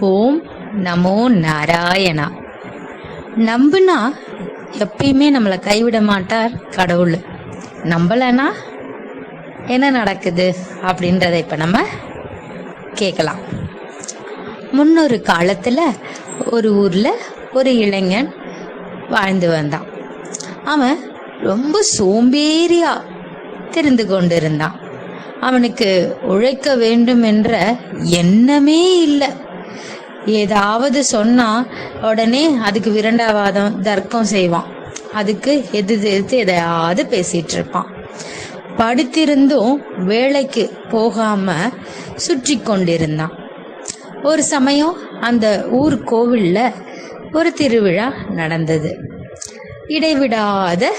ஓம் நமோ நாராயணா. நம்புனா எப்பயுமே நம்மளை கைவிட மாட்டார் கடவுள். நம்பலைன்னா என்ன நடக்குது அப்படின்றத இப்போ நம்ம கேட்கலாம். முன்னொரு காலத்தில் ஒரு ஊரில் ஒரு இளைஞன் வாழ்ந்து வந்தான். அவன் ரொம்ப சோம்பேறியா தெரிந்து கொண்டிருந்தான். அவனுக்கு உழைக்க வேண்டும் என்ற எண்ணமே இல்லை. ஏதாவது சொன்னா உடனே அதுக்கு விரண்டாவாதம் தர்க்கம் செய்வான். அதுக்கு எதிர்த்து எதிர்த்து எதையாவது பேசிட்டு இருப்பான். படித்திருந்தும் வேலைக்கு போகாம சுற்றி கொண்டிருந்தான். ஒரு சமயம் அந்த ஊர் கோவில்ல ஒரு திருவிழா நடந்தது. இடைவிடாத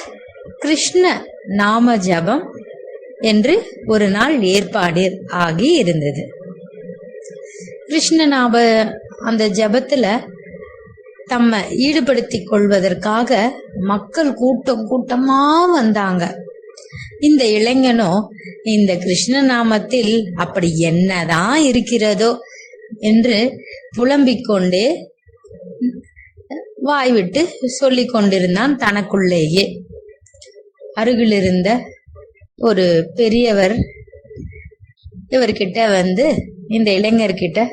கிருஷ்ண நாம ஜபம் என்று ஒரு நாள் ஏற்பாடு ஆகி இருந்தது. கிருஷ்ணநாப அந்த ஜபத்துல தம்மை ஈடுபடுத்திக் கொள்வதற்காக மக்கள் கூட்டம் கூட்டமா வந்தாங்க. இந்த இளைஞனோ இந்த கிருஷ்ண நாமத்தில் அப்படி என்னதான் இருக்கிறதோ என்று புலம்பிக் கொண்டே வாய்விட்டு சொல்லிக் கொண்டிருந்தான் தனக்குள்ளேயே. அருகிலிருந்த ஒரு பெரியவர் இவர்கிட்ட வந்து இந்த இளைஞர்கிட்ட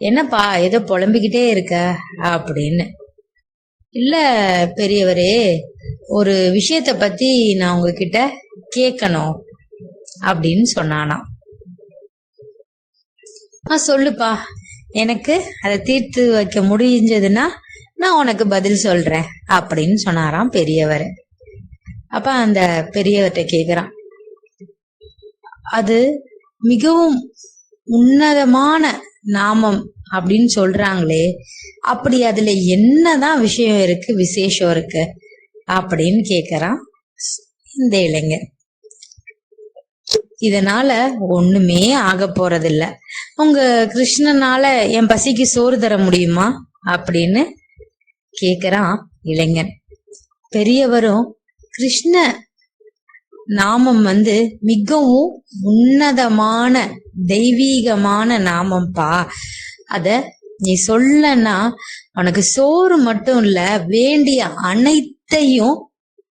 என்னப்பா ஏதோ புலம்பிக்கிட்டே இருக்க? அப்படின்னு. இல்ல பெரியவரே ஒரு விஷயத்த பத்தி நான் உங்ககிட்ட கேட்கணும் அப்படின்னு சொன்னானா ஆ சொல்லுப்பா. எனக்கு அதை தீர்த்து வைக்க முடிஞ்சதுன்னா நான் உனக்கு பதில் சொல்றேன் அப்படின்னு சொன்னாராம் பெரியவர். அப்ப அந்த பெரியவர்கிட்ட கேக்குறான். அது மிகவும் உன்னதமான நாமம் அப்படின்னு சொல்றாங்களே அப்படி அதுல என்னதான் விஷயம் இருக்கு விசேஷம் இருக்கு அப்படின்னு கேக்குறான் இந்த இளைஞர் இதனால ஒண்ணுமே ஆக போறதில்ல. உங்க கிருஷ்ணனால என் பசிக்கு சோறு தர முடியுமா அப்படின்னு கேக்குறான் இளைஞன். பெரியவரும் கிருஷ்ண நாமம் வந்து மிகவும் உன்னதமான தெய்வீகமான நாமம்ப்பா அத நீ சொல்லனா உனக்கு சோறு மட்டும் இல்ல வேண்டிய அனைத்தையும்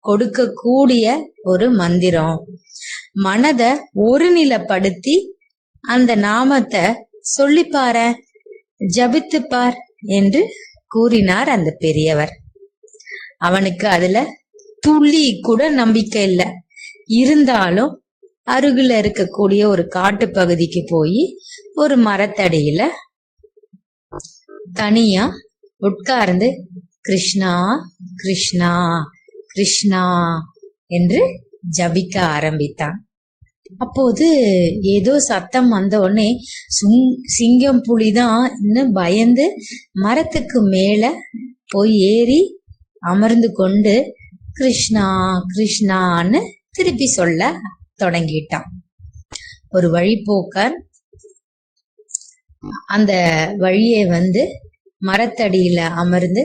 கொடுக்கக்கூடிய ஒரு மந்திரம். மனத ஒருநிலைப்படுத்தி அந்த நாமத்தை சொல்லிப்பார ஜபித்து பார் என்று கூறினார் அந்த பெரியவர். அவனுக்கு அதுல துளி கூட நம்பிக்கை இல்லை. இருந்தாலும் அருகில் இருக்கக்கூடிய ஒரு காட்டு பகுதிக்கு போய் ஒரு மரத்தடியில தனியா உட்கார்ந்து கிருஷ்ணா கிருஷ்ணா கிருஷ்ணா என்று ஜபிக்க ஆரம்பித்தான். அப்போது ஏதோ சத்தம் வந்த உடனே சுங் சிங்கம் புலிதான் இன்னும் பயந்து மரத்துக்கு மேல போய் ஏறி அமர்ந்து கொண்டு கிருஷ்ணா கிருஷ்ணான்னு திருப்பி சொல்ல தொடங்கிட்டான். ஒரு வழிபோக்கர் அந்த வழியை வந்து மரத்தடியில அமர்ந்து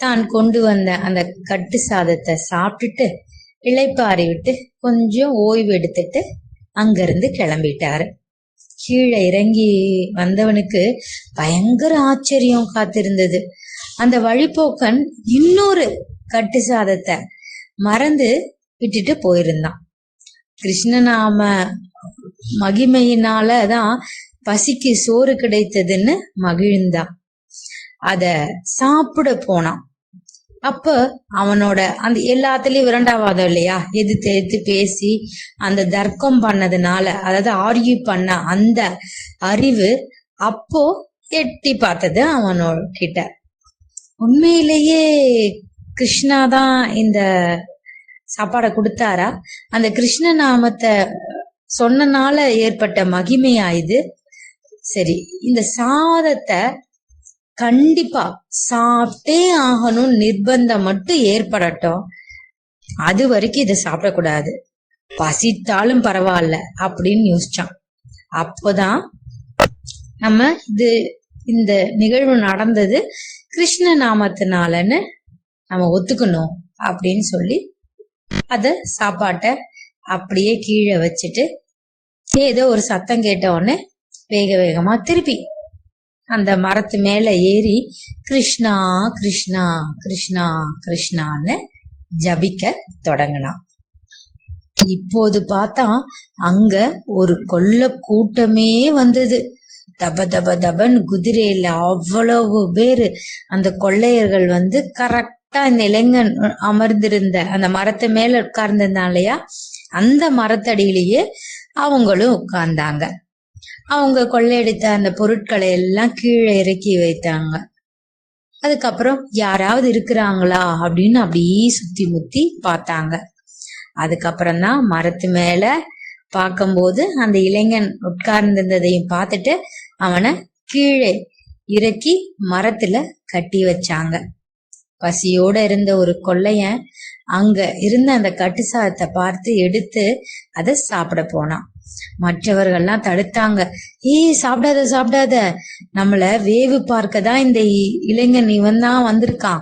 தான் கொண்டு வந்த அந்த கட்டு சாதத்தை சாப்பிட்டுட்டு இளைப்பாரி விட்டு கொஞ்சம் ஓய்வு எடுத்துட்டு அங்கிருந்து கிளம்பிட்டாரு. கீழே இறங்கி வந்தவனுக்கு பயங்கர ஆச்சரியம் காத்திருந்தது. அந்த வழிபோக்கன் இன்னொரு கட்டு சாதத்தை மறந்து விட்டுட்டு போயிருந்தான். கிருஷ்ணநாம மகிமையினால தான் பசிக்கு சோறு கிடைத்ததுன்னு மகிழ்ந்தான். அத சாப்பிட போனான். அப்ப அவனோட அந்த எல்லாத்துலயும் விரண்டாவாதம் இல்லையா? எதிர்த்து எதிர்த்து பேசி அந்த தர்க்கம் பண்ணதுனால அதாவது ஆர்கியூ பண்ண அந்த அறிவு அப்போ எட்டி பார்த்தது அவனோட கிட்ட. உண்மையிலேயே கிருஷ்ணா தான் இந்த சாப்பாடை கொடுத்தாரா? அந்த கிருஷ்ண நாமத்தை சொன்னனால ஏற்பட்ட மகிமையா இது? சரி இந்த சாதத்தை கண்டிப்பா சாப்பிட்டே ஆகணும் நிர்பந்தம் மட்டும் ஏற்படட்டும். அது வரைக்கும் இதை சாப்பிடக்கூடாது. பசித்தாலும் பரவாயில்ல அப்படின்னு யோசிச்சான். அப்போதான் நம்ம இது இந்த நிகழ்வு நடந்தது கிருஷ்ண நாமத்தினாலன்னு நம்ம ஒத்துக்கணும் அப்படின்னு சொல்லி அத சாப்பாட்டை அப்படியே கீழே வச்சுட்டு ஏதோ ஒரு சத்தம் கேட்ட உடனே வேக வேகமா திருப்பி அந்த மரத்து மேல ஏறி கிருஷ்ணா கிருஷ்ணா கிருஷ்ணா கிருஷ்ணான்னு ஜபிக்க தொடங்கினான் இப்போது பார்த்தா அங்க ஒரு கொல்ல கூட்டமே வந்தது. தப தப தபன் குதிரையில அவ்வளவு பேரு. அந்த கொள்ளையர்கள் வந்து கரெக்ட் இந்த இளைஞன் அமர்ந்திருந்த அந்த மரத்து மேல உட்கார்ந்திருந்தான் இல்லையா அந்த மரத்தடியிலேயே அவங்களும் உட்கார்ந்தாங்க. அவங்க கொள்ளையடித்த அந்த பொருட்களை எல்லாம் கீழே இறக்கி வைத்தாங்க. அதுக்கப்புறம் யாராவது இருக்கிறாங்களா அப்படின்னு அப்படியே சுத்தி முத்தி பார்த்தாங்க. அதுக்கப்புறம் தான் மரத்து மேல பார்க்கும்போது அந்த இளைஞன் உட்கார்ந்திருந்ததையும் பார்த்துட்டு அவனை கீழே இறக்கி மரத்துல கட்டி வச்சாங்க. பசியோட இருந்த ஒரு கொள்ளையன் அங்க இருந்த அந்த கட்டுசாதத்தை பார்த்து எடுத்து அதை சாப்பிட போனான். மற்றவர்கள்லாம் தடுத்தாங்க. ஏய் சாப்பிடாத சாப்பிடாத. நம்மள வேவு பார்க்க தான் இந்த இ- இளைஞன் இவன் தான் வந்திருக்கான்.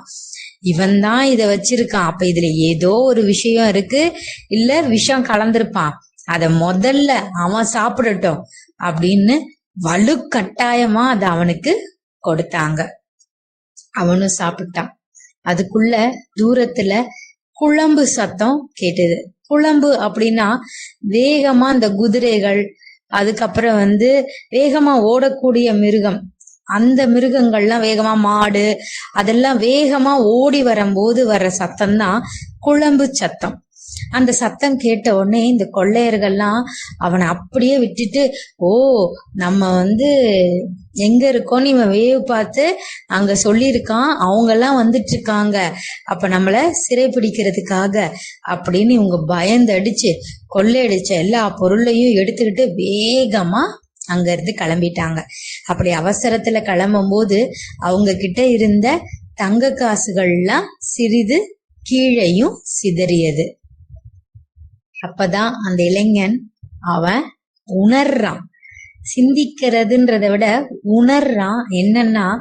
இவன் தான் இதை வச்சிருக்கான். அப்ப இதுல ஏதோ ஒரு விஷயம் இருக்கு. இல்ல விஷம் கலந்திருப்பான். அத முதல்ல அவன் சாப்பிடட்டும். அப்படின்னு வலுக்கட்டாயமா அதை அவனுக்கு கொடுத்தாங்க. அவனும் சாப்பிட்டான். அதுக்குள்ள தூரத்துல குழம்பு சத்தம் கேட்டது. குழம்பு அப்படின்னா வேகமா அந்த குதிரைகள் அதுக்கப்புறம் வந்து வேகமா ஓடக்கூடிய மிருகம். அந்த மிருகங்கள்லாம் வேகமா மாடு அதெல்லாம் வேகமா ஓடி வரும்போது வர்ற சத்தம் தான் குழம்பு சத்தம். அந்த சத்தம் கேட்ட உடனே இந்த கொள்ளையர்கள்லாம் அவனை அப்படியே விட்டுட்டு ஓ நம்ம வந்து எங்க இருக்கோம்னு இவன் வேவ் பார்த்து அங்க சொல்லியிருக்கான். அவங்க எல்லாம் வந்துட்டு இருக்காங்க அப்ப நம்மள சிறை பிடிக்கிறதுக்காக அப்படின்னு இவங்க பயந்தடிச்சு கொள்ளையடிச்ச எல்லா பொருளையும் எடுத்துக்கிட்டு வேகமா அங்க இருந்து கிளம்பிட்டாங்க. அப்படி அவசரத்துல கிளம்பும் போது அவங்க கிட்ட இருந்த தங்க காசுகள்லாம் சிறிது கீழையும் சிதறியது. அப்பதான் அந்த இளைஞன் அவன் உணர்றான். சிந்திக்கிறதுன்றதை விட உணர்றான். என்னன்னா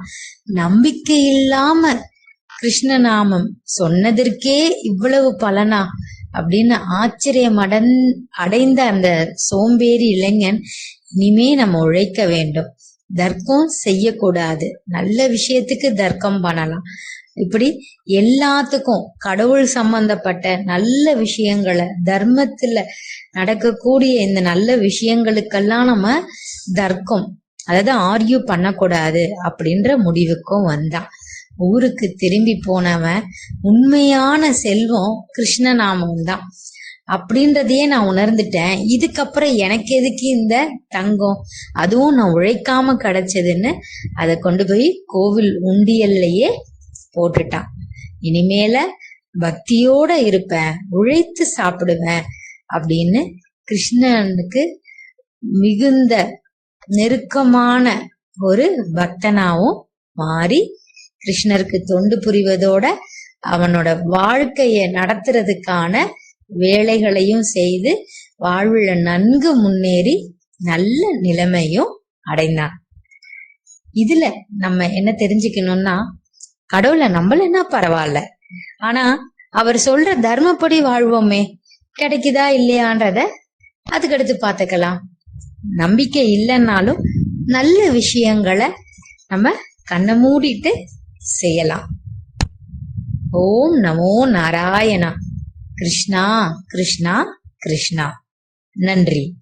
நம்பிக்கை இல்லாம கிருஷ்ணநாமம் சொன்னதற்கே இவ்வளவு பலனா? அப்படின்னு ஆச்சரியம் அடன் அடைந்த அந்த சோம்பேறி இளைஞன் இனிமே நம்ம உழைக்க வேண்டும். தர்க்கம் செய்யக்கூடாது. நல்ல விஷயத்துக்கு தர்க்கம் பண்ணலாம். இப்படி எல்லாத்துக்கும் கடவுள் சம்பந்தப்பட்ட நல்ல விஷயங்களை தர்மத்துல நடக்கக்கூடிய இந்த நல்ல விஷயங்களுக்கெல்லாம் நம்ம தர்க்கம். அதாவது ஆர்கியூ பண்ணக்கூடாது அப்படின்ற முடிவுக்கும் வந்தான். ஊருக்கு திரும்பி போனவன் உண்மையான செல்வம் கிருஷ்ணநாமம் தான் அப்படின்றதையே நான் உணர்ந்துட்டேன். இதுக்கப்புறம் எனக்கு எதுக்கு இந்த தங்கம்? அதுவும் நான் உழைக்காம கிடைச்சதுன்னு அதை கொண்டு போய் கோவில் உண்டியல்லையே போட்டுட்டான். இனிமேல பக்தியோட இருப்பேன் உழைத்து சாப்பிடுவேன் அப்படின்னு கிருஷ்ணனுக்கு மிகுந்த நெருக்கமான ஒரு பக்தனாவும் மாறி கிருஷ்ணருக்கு தொண்டு புரிவதோட அவனோட வாழ்க்கையை நடத்துறதுக்கான வேலைகளையும் செய்து வாழ்வுல நன்கு முன்னேறி நல்ல நிலைமையும் அடைந்தான். இதுல நம்ம என்ன தெரிஞ்சுக்கணும்னா கடவுளை நம்பலன்னா பரவாயில்ல. ஆனா அவர் சொல்ற தர்மப்படி வாழ்வோமே கிடைக்குதா இல்லையான்றத அதுக்கடுத்து பார்த்துக்கலாம். நம்பிக்கை இல்லைன்னாலும் நல்ல விஷயங்களை நம்ம கண்ணை மூடிட்டு செய்யலாம். ஓம் நமோ நாராயணா. கிருஷ்ணா கிருஷ்ணா கிருஷ்ணா. நன்றி.